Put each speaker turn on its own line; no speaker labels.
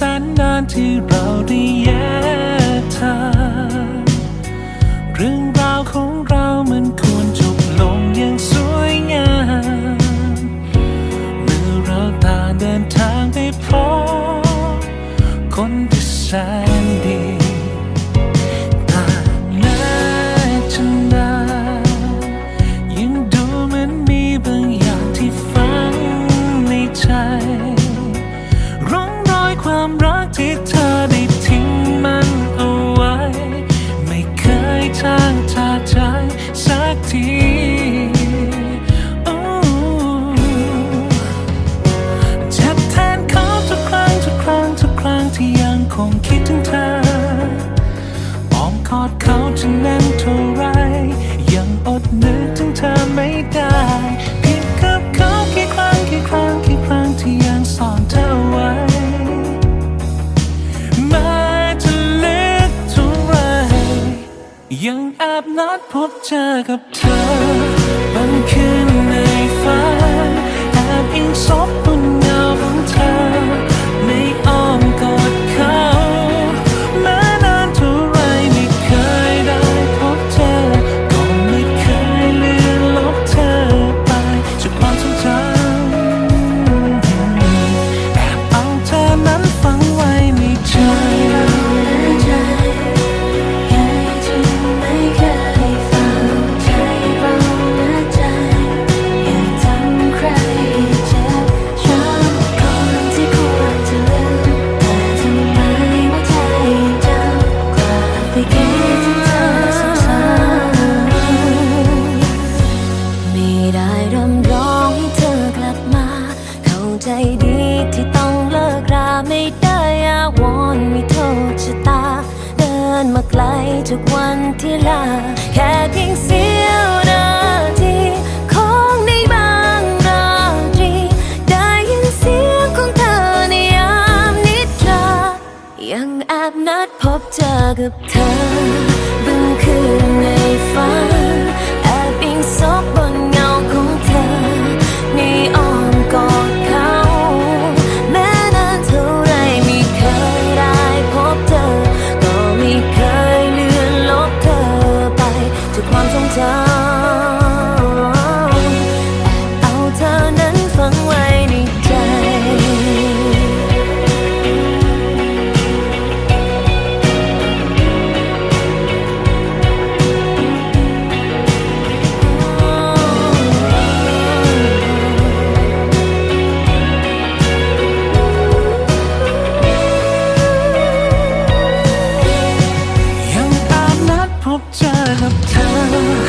แสนนานที่เราได้แยกทางเรื่อง บนัดพบเจอกับเธอ บางคืนในฝันแอบอิงซบ ใจ
ดีที่ต้องเลิกราไม่ได้อาวอนไม่โทษชะตา เดินมาไกลทุกวันที่ลา แค่เพียงเสียวนาทีของในบางนาทีได้ยังแอบนัดพบเจอกับเธอบึงคืน บเจอกับเธอ